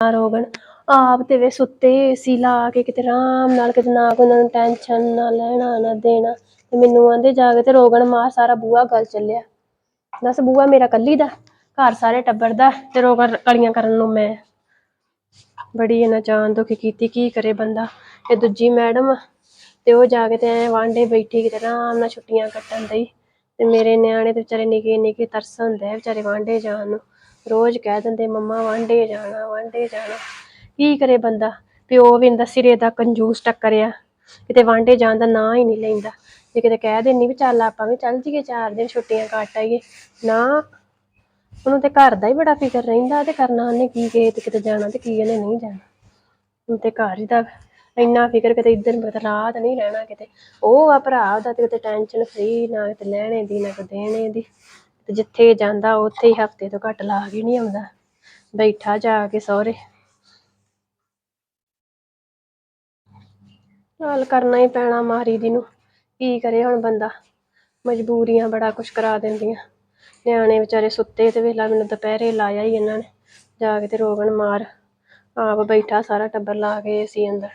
ਨਾ ਰੋਗਣ। ਆਪ ਤੇ ਵੇ ਸੁੱਤੇ ਏਸੀ ਲਾ ਕੇ ਕਿਤੇ ਆਰਾਮ ਨਾਲ, ਕਿਤੇ ਨਾ ਕੋਈ ਉਹਨਾਂ ਨੂੰ ਟੈਨਸ਼ਨ ਨਾ ਲੈਣਾ, ਨਾ ਦੇਣਾ। ਤੇ ਮੈਨੂੰ ਆਂਦੇ ਜਾ ਕੇ ਤੇ ਰੋਗਣ ਮਾਰ, ਸਾਰਾ ਬੂਆ ਗੱਲ ਚੱਲਿਆ। ਦੱਸ ਬੂਆ ਮੇਰਾ ਕੱਲੀ ਦਾ? ਘਰ ਸਾਰੇ ਟੱਬਰ ਦਾ? ਤੇ ਰੋਗਣ ਕਲੀਆਂ ਕਰਨ ਨੂੰ ਮੈਂ। ਬੜੀ ਇਹਨਾਂ ਜਾਨ ਦੁਖੀ ਕੀਤੀ, ਕੀ ਕਰੇ ਬੰਦਾ? ਇਹ ਦੂਜੀ ਮੈਡਮ, ਤੇ ਉਹ ਜਾ ਕੇ ਤੇ ਵਾਂਡੇ ਬੈਠੀ ਕਿਤੇ ਆਰਾਮ ਨਾਲ ਛੁੱਟੀਆਂ ਕੱਟਣ ਦਈ ਤੇ ਮੇਰੇ ਨਿਆਣੇ ਤੇ ਵਿਚਾਰੇ ਨਿੱਕੇ ਨਿੱਕੇ ਤਰਸ ਹੁੰਦੇ ਵਿਚਾਰੇ ਵਾਂਡੇ ਜਾਣ ਨੂੰ। ਰੋਜ਼ ਕਹਿ ਦਿੰਦੇ, ਮੰਮਾ ਵਾਂਡੇ ਜਾਣਾ ਵਾਂਡੇ ਜਾਣਾ। ਕੀ ਕਰੇ ਬੰਦਾ? ਪਿਓ ਵੀ ਇੰਦਾ ਸਿਰੇ ਦਾ ਕੰਜੂਸ ਟੱਕਰਿਆ ਕਿਤੇ ਵਾਂਡੇ ਜਾਣ ਦਾ ਨਾਂ ਹੀ ਨਹੀਂ ਲੈਂਦਾ। ਜੇ ਕਿਤੇ ਕਹਿ ਦਿੰਨੀ ਵੀ, ਚੱਲ ਆਪਾਂ ਵੀ ਚੱਲ ਜੀਏ, ਚਾਰ ਦਿਨ ਛੁੱਟੀਆਂ ਕੱਟ ਆਈਏ। ਨਾ, ਉਹਨੂੰ ਤੇ ਘਰ ਦਾ ਹੀ ਬੜਾ ਫਿਕਰ ਰਹਿੰਦਾ, ਤੇ ਕਰਨਾ ਉਹਨੇ ਕੀ ਕਿਸੇ ਤੇ ਕਿਤੇ ਜਾਣਾ ਤੇ ਕੀ ਇਹਨੇ ਨਹੀਂ ਜਾਣਾ। ਹੁਣ ਤੇ ਘਰ ਹੀ ਦਾ ਇੰਨਾ ਫਿਕਰ, ਕਿਤੇ ਇੱਧਰ ਨੂੰ ਰਾਤ ਨਹੀਂ ਰਹਿਣਾ ਕਿਤੇ। ਉਹ ਆ ਭਰਾ ਉਹਦਾ ਤੇ ਕਿਤੇ ਟੈਨਸ਼ਨ ਫਰੀ ਨਾ ਕਿਤੇ ਲੈਣੇ ਦੀ, ਨਾ ਕਿਤੇ ਦੇਣੇ ਦੀ। ਤੇ ਜਿੱਥੇ ਜਾਂਦਾ ਉੱਥੇ ਹੀ ਹਫ਼ਤੇ ਤੋਂ ਘੱਟ ਲਾ ਕੇ ਨਹੀਂ ਆਉਂਦਾ। ਬੈਠਾ ਜਾ ਕੇ ਸਹੁਰੇ। ਹਾਲ ਕਰਨਾ ਹੀ ਪੈਣਾ ਮਾਰੀ ਦੀ ਨੂੰ। ਕੀ ਕਰੇ ਹੁਣ ਬੰਦਾ? ਮਜਬੂਰੀਆਂ ਬੜਾ ਕੁਛ ਕਰਾ ਦਿੰਦੀਆਂ। ਨਿਆਣੇ ਵਿਚਾਰੇ ਸੁੱਤੇ ਤੇ ਵੇਲਾ ਮੈਨੂੰ ਦੁਪਹਿਰੇ ਲਾਇਆ ਹੀ ਇਹਨਾਂ ਨੇ। ਜਾ ਕੇ ਤੇ ਰੋਗਣ ਮਾਰ। ਆਪ ਬੈਠਾ ਸਾਰਾ ਟੱਬਰ ਲਾ ਕੇ ਏਸੀ ਅੰਦਰ।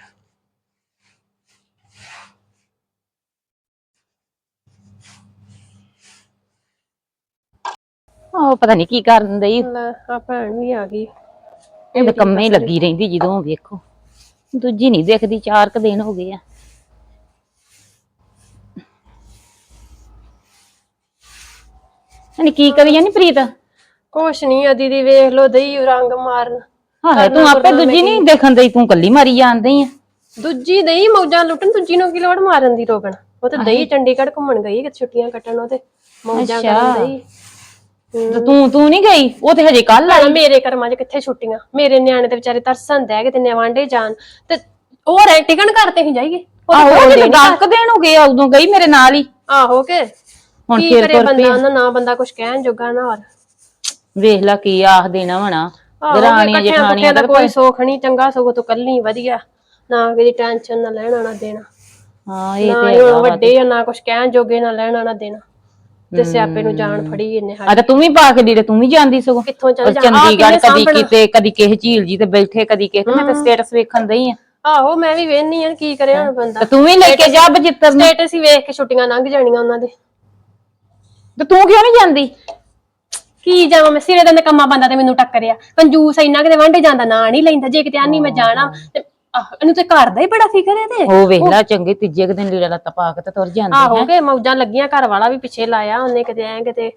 ਉਹ ਪਤਾ ਨਹੀਂ ਕੀ ਕਰਨ ਦਈ ਲੈ ਆ ਭੈਣ ਵੀ ਆ ਗਈ। ਇਹ ਤਾਂ ਕੰਮੇ ਹੀ ਲੱਗੀ ਰਹਿੰਦੀ ਜਦੋਂ ਵੇਖੋ। ਦੂਜੀ ਨਹੀਂ ਦੇਖਦੀ ਚਾਰ ਕ ਦਿਨ ਹੋ ਗਏ ਆ। ਨਹੀਂ ਕੀ ਕਰੀ ਜਾਨੀ ਪ੍ਰੀਤ? ਕੁਛ ਨਹੀਂ ਆ ਦੀਦੀ ਵੇਖ ਲੋ ਦਈ ਰੰਗ ਮਾਰਨ। ਹਾਂ ਤੂੰ ਆਪੇ ਦੂਜੀ ਨਹੀਂ ਦੇਖਣ ਦਈ ਤੂੰ ਕੱਲੀ ਮਾਰੀ ਜਾਂਦੀ ਆ। ਦੂਜੀ ਦਈ ਮੌਜਾਂ ਲੁੱਟਣ ਦੂਜੀ ਨੂੰ ਕੀ ਲੋੜ ਮਾਰਨ ਦੀ ਰੋਕਣ? ਉਹ ਤੇ ਦਈ ਚੰਡੀਗੜ੍ਹ ਘੁੰਮਣ ਗਈ ਕਿ ਛੁੱਟੀਆਂ ਕੱਟਣ ਉਹ ਤੇ ਮੌਜਾਂ ਕਰਨ ਦਈ ਤੇ ਤੂੰ ਤੂੰ ਨਹੀਂ ਗਈ? ਉਹ ਤੇ ਹਜੇ ਕੱਲ ਭੈਣਾ ਮੇਰੇ ਕਰਮਾਂ 'ਚ ਕਿੱਥੇ ਛੁੱਟੀਆਂ? ਮੇਰੇ ਨਿਆਣੇ ਤੇ ਵਿਚਾਰੇ ਤਰਸਣ ਦੇ ਕਿਤੇ ਨਿਵਾਂਡੇ ਜਾਣ। ਤੇ ਉਹ ਰਹਿ ਟਿਕਣ ਕਰਤੇ ਹੀ ਜਾਈਏ? ਤਾਂ ਆਹੋ ਉਹ ਦਸ ਦੇਣ ਹੋ ਗਏ ਉਦੋਂ ਗਈ ਮੇਰੇ ਨਾਲ ਹੀ। ਆਹੋ ਕੇ? ਹੁਣ ਕੀ ਫੇਰ ਕਰੇ ਤੁਰ ਬੰਦਾ ਉਹਨਾਂ ਨਾ ਬੰਦਾ ਕੁਝ ਕਹਿਣ ਜੋਗਾ ਨਾ ਹੋਰ। ਵੇਖ ਲੈ ਕੀ ਆਖ ਦੇਣਾ ਵਣਾ ਇਕੱਠਿਆਂ ਜਠਾਣੀਆਂ ਦਾ ਕੋਈ ਸੁੱਖ ਨਹੀਂ ਚੰਗਾ ਸਗੋਂ ਤੂੰ ਕੱਲੀ ਵਧੀਆ। ਨਾ ਕਿਹਦੀ ਟੈਨਸ਼ਨ ਨਾ ਲੈਣਾ ਨਾ ਦੇਣਾ। ਹਾਂ ਇਹ ਨਾ ਤੇ ਵੱਡੇ ਆ ਨਾ ਕੁਝ ਕਹਿਣ ਜੋਗੇ ਨਾ ਲੈਣਾ ਨਾ ਦੇਣਾ। ਤੇ ਸਿਆਪੇ ਨੂੰ ਜਾਣ ਫੜੀ ਇਹਨੇ ਆ ਤਾਂ ਤੂੰ ਵੀ ਪਾ ਕੇ ਦੀ ਤੇ ਤੂੰ ਵੀ ਜਾਂਦੀ ਸਗੋਂ। ਕਿੱਥੋਂ ਚੱਲ ਜਾ ਚੰਡੀਗੜ੍ਹ ਕਦੀ ਕਿਤੇ ਕਦੀ ਕਿਸੇ ਝੀਲ ਜੀ ਤੇ ਬੈਠੇ ਕਦੀ ਕਿਸੇ ਤੇ। ਮੈਂ ਤਾਂ ਸਟੇਟਸ ਵੇਖਣ ਦਈ ਆ। ਆਹੋ ਮੈਂ ਵੀ ਵੇਖਨੀ ਆ ਕੀ ਕਰੇ ਹੁਣ ਬੰਦਾ। ਤੇ ਤੂੰ ਵੀ ਲੈ ਕੇ ਜਾ ਬਜਿੱਤਰ ਨੂੰ। ਸਟੇਟਸ ਹੀ ਵੇਖ ਕੇ ਛੁੱਟੀਆਂ ਲੰਘ ਜਾਣੀਆਂ ਉਹਨਾਂ ਦੇ। ਤੇ ਤੂੰ ਕਿਉਂ ਨਹੀਂ ਜਾਂਦੀ? ਕੀ ਜਾਵਾਂ? ਮੈਂ ਸਿਰੇ ਦਾ ਕੰਮਾ ਬੰਦਾ ਤੇ ਮੈਨੂੰ ਟੱਕਰਿਆ। ਕੰਜੂਸ ਇੰਨਾ ਕਿਤੇ ਵਾਂਢੇ ਜਾਂਦਾ ਨਾ ਨਹੀਂ ਲੈਂਦਾ। ਜੇ ਕਿਤੇ ਆਨੀ ਮੈਂ ਜਾਣਾ ਤੇ ਆਹ, ਇਹਨੂੰ ਤੇ ਘਰ ਦਾ ਹੀ ਬੜਾ ਫਿਕਰ ਹੈ ਤੇ। ਉਹ ਵੇਖ ਲੈ ਚੰਗੇ ਤੀਜੇ ਕੁ ਦਿਨ ਲੀੜਾ ਲੱਤਾ ਪਾ ਕੇ ਤੇ ਤੁਰ ਜਾਂਦੀ ਆਹੋ ਕਿ ਮੌਜਾਂ ਲੱਗੀਆਂ ਘਰ ਵਾਲਾ ਵੀ ਪਿੱਛੇ ਲਾਇਆ ਉਹਨੇ ਕਿਤੇ ਐ ਕਿਤੇ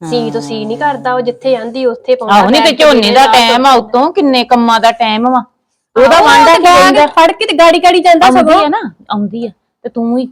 ਸੀ ਤੋਂ ਸੀ ਨਹੀਂ ਕਰਦਾ ਉਹ ਜਿੱਥੇ ਆਂਦੀ ਉੱਥੇ ਪਹੁੰਚਦਾ ਆਹੋ ਨਹੀਂ ਤੇ ਝੋਨੇ ਦਾ ਟਾਈਮ ਆ ਉਤੋਂ ਕਿੰਨੇ ਕੰਮਾਂ ਦਾ ਟਾਈਮ ਵਾ। ਉਹਦਾ ਵਾਂਡਾ ਕੀ ਰਹਿੰਦਾ ਫੜ ਕੇ ਤੇ ਗਾੜੀ ਗਾੜੀ ਜਾਂਦਾ ਆਉਂਦੀ ਆ ਨਾ ਆਉਂਦੀ ਆ। ਤੇ ਤੂੰ ਹੀ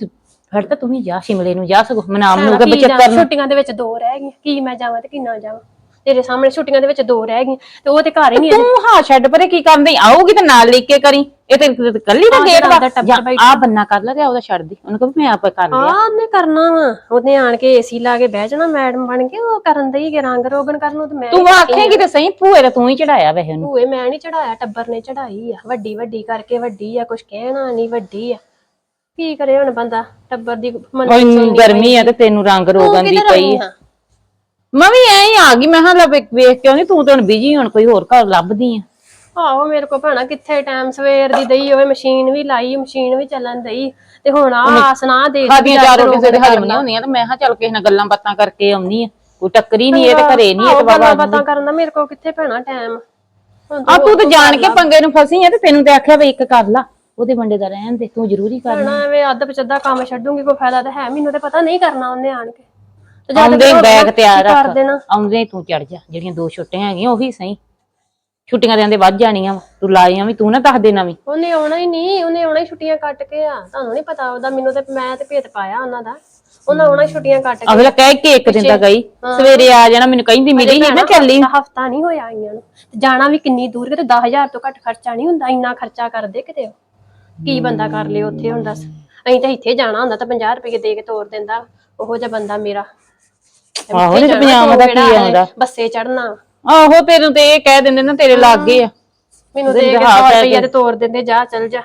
ਫੜ ਤਾਂ ਤੂੰ ਹੀ ਜਾ ਸ਼ਿਮਲੇ ਨੂੰ ਜਾ ਸਗੋ ਮਨਾਮ ਨੂੰ ਕੇ ਕੀ ਜਾਵਾਂ, ਨੂੰ। ਛੁੱਟੀਆਂ ਦੇ ਵਿੱਚ ਦੋ ਰਹਿ ਗਈਆਂ ਕੀ ਮੈਂ ਜਾਵਾਂ ਤੇ ਕੀ ਨਾ ਜਾਵਾਂ। ਤੇਰੇ ਸਾਹਮਣੇ ਛੁੱਟੀਆਂ ਦੇ ਵਿੱਚ ਦੋ ਰਹਿ ਗਈਆਂ ਤੇ ਉਹ ਤੇ ਘਰ ਹੀ ਨਹੀਂ ਤੂੰ ਹਾਂ ਛੱਡ ਪਰੇ ਕੀ ਕਰਦੀ ਆਊਗੀ ਤੇ ਨਾਲ ਲੈ ਕੇ ਕਰੀ। ਇਹ ਤੇ ਕੱਲੀ ਦਾ ਗੇਟ ਵਾ। ਆ ਬੰਨਾ ਕਰ ਲੈ ਤੇ ਉਹਦਾ ਛੱਡ ਦੀ। ਉਹਨੂੰ ਕਹੋ ਮੈਂ ਆਪੇ ਕਰ ਲਿਆ। ਹਾਂ ਉਹਨੇ ਕਰਨਾ ਵਾ। ਉਹਨੇ ਆਣ ਕੇ ਏਸੀ ਲਾ ਕੇ ਬਹਿ ਜਾਣਾ ਮੈਡਮ ਬਣ ਕੇ ਉਹ ਕਰਨ ਦਈ ਕਿ ਰੰਗ ਰੋਗਨ ਕਰਨ ਨੂੰ ਤੇ ਮੈਂ ਤੂੰ ਆਖੇਂਗੀ ਤੇ ਸਹੀ ਭੂਏ ਦਾ ਤੂੰ ਹੀ ਚੜਾਇਆ ਵੈਸੇ ਉਹਨੂੰ। ਭੂਏ ਮੈਂ ਨਹੀਂ ਚੜਾਇਆ ਟੱਬਰ ਨੇ ਚੜਾਈ ਆ। ਵੱਡੀ ਵੱਡੀ ਕਰਕੇ ਵੱਡੀ ਆ ਕੁਝ ਕਹਿਣਾ ਨਹੀਂ ਵੱਡੀ ਆ। ਕੀ ਕਰੇ ਹੁਣ ਬੰਦਾ? ਟੱਬਰ ਦੀ ਮਨ ਗਰਮੀ ਆ ਤੇ ਤੈਨੂੰ ਰੰਗ ਰੋਗਨ ਦੀ ਪਈ ਆ। ਮੈਂ ਵੀ ਐਂ ਹੀ ਆ ਗਈ ਮੈਂ ਹਾਂ ਲੈ ਵੇਖ ਵੇਖ ਕਿਉਂ ਨਹੀਂ ਤੂੰ ਤਾਂ ਹੁਣ ਬਿਜ਼ੀ ਹੁਣ ਕੋਈ ਹੋਰ ਘਰ ਲੱਭਦੀ ਆ। ਆਹੋ ਮੇਰੇ ਕੋ ਭੈਣਾ ਕਿੱਥੇ ਟਾਈਮ ਸਵੇਰ ਦੀ ਦਈ ਹੋਵੇ ਮਸ਼ੀਨ ਵੀ ਲਾਈ ਮਸ਼ੀਨ ਵੀ ਚੱਲਣ ਦਈ ਤੇ ਹੁਣ ਆ ਆਸਨਾ ਦੇ ਖਾਦੀਆਂ ਚਾਰ ਰੋਟੀ ਦੇ ਹਜਮ ਨਹੀਂ ਹੁੰਦੀਆਂ ਤੇ ਮੈਂ ਹਾਂ ਚੱਲ ਕਿਸੇ ਨਾਲ ਗੱਲਾਂ ਬਾਤਾਂ ਕਰਕੇ ਆਉਣੀ ਆ। ਕੋਈ ਟੱਕਰੀ ਨਹੀਂ ਇਹ ਤੇ ਘਰੇ ਨਹੀਂ ਇਹ ਤੇ ਬਾਬਾ ਪਤਾ ਕਰਨ ਦਾ ਮੇਰੇ ਕੋ ਕਿੱਥੇ ਭੈਣਾ ਟਾਈਮ ਆ ਤੂੰ ਤਾਂ ਜਾਣ ਕੇ ਪੰਗੇ ਨੂੰ ਫਸੀ ਆ ਤੇ ਤੈਨੂੰ ਤੇ ਆਖਿਆ ਵੀ ਇੱਕ ਕਰ ਲਾ ਉਹਦੇ ਵੰਡੇ ਦਾ ਰਹਿਣ ਦੇ ਤੂੰ ਜ਼ਰੂਰੀ ਕਰ ਭੈਣਾ ਐਵੇਂ ਅੱਧ ਪਚੱਦਾ ਕੰਮ ਛੱਡੂਗੀ ਕੋਈ ਫਾਇਦਾ ਤਾਂ ਹੈ ਮੈਨੂੰ ਤੇ ਪਤਾ ਨਹੀਂ ਕਰਨਾ ਉਹਨੇ ਆਣ ਕੇ। ਤੇ ਜਦ ਆਉਂਦੇ ਤੱਕ ਬੈਗ ਤਿਆਰ ਕਰ ਰੱਖ। ਦੇਣਾ। ਆਉਂਦੇ ਹੀ ਤੂੰ ਚੜ ਜਾ ਜਿਹੜੀਆਂ ਦੋ ਛੁੱਟੀਆਂ ਹੈਗੀਆਂ ਉਹੀ ਸਹੀ। ਛੁੱਟੀਆਂ ਦੇ ਆਂਦੇ ਵੱਧ ਜਾਣੀਆਂ ਵਾਂ। ਤੂੰ ਲਾਈਆਂ ਵੀ ਤੂੰ ਨਾ ਦੱਸ ਦੇਣਾ ਵੀ ਉਹਨੇ ਆਉਣਾ ਹੀ ਨਹੀਂ ਉਹਨੇ ਆਉਣਾ ਹੀ ਛੁੱਟੀਆਂ ਕੱਟ ਕੇ ਆ। ਤੁਹਾਨੂੰ ਨਹੀਂ ਪਤਾ ਉਹਦਾ ਮੈਨੂੰ ਤੇ ਮੈਂ ਤੇ ਭੇਤ ਪਾਇਆ ਉਹਨਾਂ ਦਾ। ਉਹਨਾਂ ਆਉਣਾ ਹੀ ਛੁੱਟੀਆਂ ਕੱਟ ਕੇ। ਅਗਲਾ ਕਹਿ ਕੇ ਇੱਕ ਦਿਨ ਦਾ ਗਈ ਸਵੇਰੇ ਆ ਜਾਣਾ ਮੈਨੂੰ ਕਹਿੰਦੀ ਮਿਲੀ ਸੀ ਮੈਂ ਚੱਲੀ। ਹਫਤਾ ਨਹੀਂ ਹੋਇਆ ਆਈਆਂ ਨੂੰ। ਤੇ ਜਾਣਾ ਵੀ ਕਿੰਨੀ ਦੂਰ ਕਿਤੇ 10000 ਤੋਂ ਘੱਟ ਖਰਚਾ ਨਹੀਂ ਹੁੰਦਾ ਇੰਨਾ ਖਰਚਾ ਕਰਦੇ ਕਿਤੇ ਉਹ। ਕੀ ਬੰਦਾ ਕਰ ਲੇ ਉੱਥੇ ਹੁਣ ਦੱਸ। ਅਸੀਂ ਤਾਂ ਇੱਥੇ ਜਾਣਾ ਹੁੰਦਾ ਤਾਂ 50 ਰੁਪਏ ਦੇ ਕੇ ਤੋਰ ਦਿੰਦਾ ਉਹੋ ਜਿਹਾ ਬੰਦਾ ਮੇਰਾ। ਆਹੋ ਨਹੀਂ ਤੇ ਪਜਾਮਾ ਦਾ ਕੀ ਆਉਂਦਾ? ਬੱਸੇ ਚੜਨਾ ਆਹੋ ਤੈਨੂੰ ਤੇ ਇਹ ਕਹਿ ਦਿੰਦੇ ਨਾ ਤੇਰੇ ਲਾਗੇ ਆ। ਮੈਨੂੰ ਦੇ ਕੇ 100 ਰੁਪਏ ਤੇ ਤੋਰ ਦਿੰਦੇ ਜਾ ਚੱਲ ਜਾ।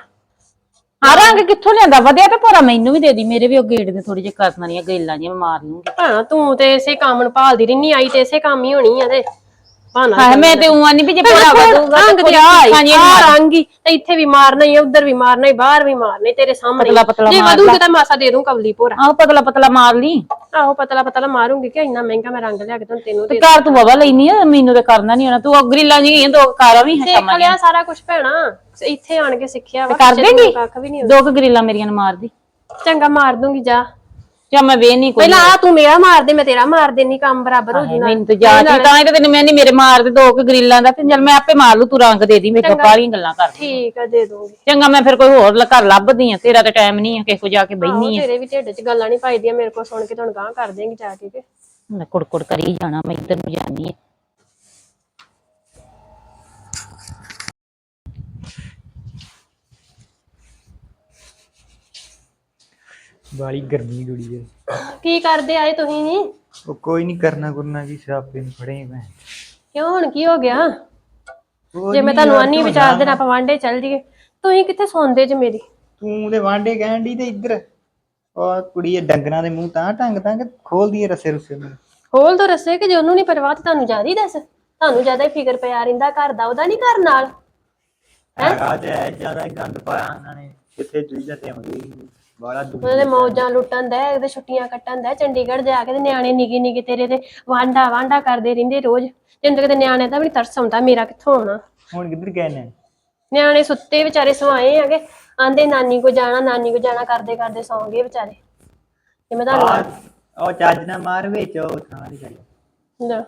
ਆ ਰੰਗ ਕਿੱਥੋਂ ਲਿਆਂਦਾ? ਵਧਿਆ ਤੇ ਭੋਰਾ ਮੈਨੂੰ ਵੀ ਦੇ ਦੀ ਮੇਰੇ ਵੀ ਉਹ ਗੇੜ ਦੇ ਥੋੜੀ ਜਿਹੀ ਕਰਨਾਂ ਦੀਆਂ ਗੇਲਾਂ ਜਿਹੀਆਂ ਮਾਰ ਲੂੰਗੀ। ਭੈਣਾ ਤੂੰ ਤੇ ਇਸੇ ਕੰਮ ਨੂੰ ਭਾਲਦੀ ਰਹਿਨੀ ਆਈ ਤੇ ਇਸੇ ਕੰਮ ਹੀ ਹੋਣੀ ਆ ਤੇ। ਭਾਣਾ ਹਾਂ ਮੈਂ ਤੇ ਉਹਾਂ ਨਹੀਂ ਵੀ ਜੇ ਭਰਾ ਵਧੂਗਾ ਰੰਗ ਤੇ ਆ ਹਾਂਜੀ ਆ ਰੰਗ ਹੀ ਤੇ ਇੱਥੇ ਵੀ ਮਾਰਨਾ ਹੀ ਉਧਰ ਵੀ ਮਾਰਨਾ ਹੀ ਬਾਹਰ ਵੀ ਮਾਰਨਾ ਹੀ ਤੇਰੇ ਸਾਹਮਣੇ ਪਤਲਾ ਪਤਲਾ ਜੇ ਮਾਰ ਵਧੂਗੀ ਤਾਂ ਮਾਸਾ ਦੇ ਦੂੰ ਕਵਲੀ ਭੋਰਾ। ਆਹ ਪਤਲਾ ਪਤਲਾ ਮਾਰ ਲਈ। ਆਹੋ ਪਤਲਾ ਪਤਲਾ ਮਾਰੂੰਗੀ ਕਿ ਇੰਨਾ ਮਹਿੰਗਾ ਮੈਂ ਰੰਗ ਲਿਆ ਕੇ ਤੈਨੂੰ ਘਰ ਤੂੰ ਬਾਬਾ ਲੈਣੀ ਆ ਮੈਨੂੰ ਤੇ ਕਰਨਾ ਨਹੀਂ ਆਉਣਾ ਤੂੰ ਗਰੀਲਾਂ ਜੀ ਦੋ ਕਾਰਾਂ ਵੀ ਹੈ ਸਿੱਖ ਲਿਆ ਸਾਰਾ ਕੁਝ ਭੈਣਾ ਇੱਥੇ ਆਣ ਕੇ ਸਿੱਖਿਆ ਵਾ ਕਰ ਕਿਸੇ ਨੂੰ ਦੇਂਗੀ? ਕੱਖ ਵੀ ਨਹੀਂ ਦੋ ਕੁ ਗਰੀਲਾਂ ਮੇਰੀਆਂ ਨੂੰ ਮਾਰ ਦੀ। ਚੰਗਾ ਮਾਰ ਦੂੰਗੀ ਜਾ। ਜਾਂ ਮੈਂ ਵੇਹ ਨਹੀਂ ਕੋਈ ਪਹਿਲਾਂ ਆ ਤੂੰ ਮੇਰਾ ਮਾਰ ਦੇ ਮੈਂ ਤੇਰਾ ਮਾਰ ਦੇਣੀ ਕੰਮ ਬਰਾਬਰ ਹੋ ਨਾ ਮੈਨੂੰ ਤੇ ਜਾ ਜੀ ਤਾਂ ਹੀ ਤਾਂ ਤੈਨੂੰ ਮੈਂ ਨਹੀਂ ਮੇਰੇ ਮਾਰ ਦੇ ਦੋ ਕੁ ਗਰੀਲਾਂ ਦਾ ਤੇ ਚੱਲ ਮੈਂ ਆਪੇ ਮਾਰ ਲੂ ਤੂੰ ਰੰਗ ਦੇ ਦੀ ਮੇਰੇ ਕੋਲ ਬਾਹਲੀਆਂ ਗੱਲਾਂ ਕਰ। ਠੀਕ ਆ ਦੇ ਦੂੰਗੀ ਚੰਗਾ ਮੈਂ ਫਿਰ ਕੋਈ ਹੋਰ ਲ- ਘਰ ਲੱਭਦੀ ਆ ਤੇਰਾ ਤੇ ਟਾਈਮ ਨਹੀਂ ਆ ਕਿਸੇ ਕੋ ਜਾ ਕੇ ਆਹੋ, ਬੈਣੀ ਆ। ਤੇਰੇ ਵੀ ਢਿੱਡ 'ਚ ਗੱਲਾਂ ਨਹੀਂ ਪਾਈਦੀਆਂ ਮੇਰੇ ਕੋਲ ਸੁਣ ਕੇ ਤੁਹਾਨੂੰ ਗਾਂ ਕਰ ਦੇਂਗੀ ਜਾ ਕੇ ਕਿ। ਮੈਂ ਕੁੜਕੁੜ ਕਰੀ ਜਾਣਾ ਮੈਂ ਇੱਧਰ ਨੂੰ ਜਾਣੀ ਆ। ਵਾਲੀ ਗਰਮੀ ਗੁੜੀ ਹੈ। ਕੀ ਕਰਦੇ ਆਏ ਤੁਸੀਂ ਨਹੀਂ ਉਹ ਕੋਈ ਨਹੀਂ ਕਰਨਾ ਕਰਨਾ ਕੀ ਸਿਆਪੇ ਨੂੰ ਫੜੇ ਮੈਂ। ਕਿਉਂ ਹੁਣ ਕੀ ਹੋ ਗਿਆ? ਉਹ ਜੇ ਮੈਂ ਨੀ ਤੁਹਾਨੂੰ ਯਾਰ ਆਨੀ ਤੂੰ ਵਿਚਾਰ ਜਾ। ਦੇ ਨਾਲ ਪਵਾਂਡੇ ਚੱਲ ਜੀਏ ਤੁਸੀਂ ਕਿੱਥੇ ਸੌਂਦੇ ਚ ਮੇਰੀ? ਤੂੰ ਤੇ ਵਾਂਡੇ ਕਹਿਣ ਦੀ ਤੇ ਇੱਧਰ। ਉਹ ਕੁੜੀ ਇਹ ਡੰਗਰਾਂ ਦੇ ਮੂੰਹ ਤਾਂ ਟੰਗ ਤਾਂ ਖੋਲਦੀ ਹੈ ਰਸੇ ਰੁਸੇ ਨੂੰ। ਖੋਲ ਦੋ ਰਸੇ ਕਿ ਜੇ ਉਹਨੂੰ ਨਹੀਂ ਪਰਵਾਹ ਤੇ ਤੁਹਾਨੂੰ ਜ਼ਿਆਦਾ ਹੀ ਦੱਸ। ਤੁਹਾਨੂੰ ਜ਼ਿਆਦਾ ਹੀ ਫਿਕਰ ਪਿਆ ਰਹਿੰਦਾ ਘਰ ਦਾ ਉਹਦਾ ਨਹੀਂ ਘਰ ਨਾਲ। ਹੈਗਾ ਤੇ ਹੈ ਜ਼ਿਆਦਾ ਗੰਦ ਪਾਇਆ ਉਹਨਾਂ ਨੇ। ਕਿੱਥੇ ਜੁਈ ਜਾਂਦੇ ਆਉਂਦੇ। ਬਾਲਾ ਉਹਦੇ ਮੌਜਾਂ ਲੁੱਟਣ ਦਾ ਇਹਦੇ ਛੁੱਟੀਆਂ ਕੱਟਣ ਦਾ ਚੰਡੀਗੜ੍ਹ ਜਾ ਕੇ ਤੇ ਨਿਆਣੇ ਨਿੱਕੇ ਨਿੱਕੇ ਤੇਰੇ ਤੇ ਵਾਂਡਾ ਵਾਂਡਾ ਕਰਦੇ ਰਹਿੰਦੇ ਰੋਜ਼। ਜਿੰਦ ਕਿਤੇ ਨਿਆਣੇ ਦਾ ਵੀ ਨੀ ਤਰਸ ਆਉਂਦਾ ਮੇਰਾ ਕਿੱਥੋਂ ਆਉਣਾ। ਹੁਣ ਕਿੱਧਰ ਗਏ ਨੇ? ਨਿਆਣੇ ਸੁੱਤੇ ਵਿਚਾਰੇ ਸਵਾਏ ਹੈਗੇ। ਆਂਦੇ ਨਾਨੀ ਕੋ ਜਾਣਾ ਨਾਨੀ ਕੋ ਜਾਣਾ ਕਰਦੇ ਕਰਦੇ ਸੌਂ ਗਏ ਵਿਚਾਰੇ। ਤੇ ਮੈਂ ਤੁਹਾਨੂੰ ਉਹ ਚੱਜ ਨਾ ਮਾਰ ਵਿੱਚ ਉਹ ਥਾਂ ਦੀ ਗੱਲ ਲੈ।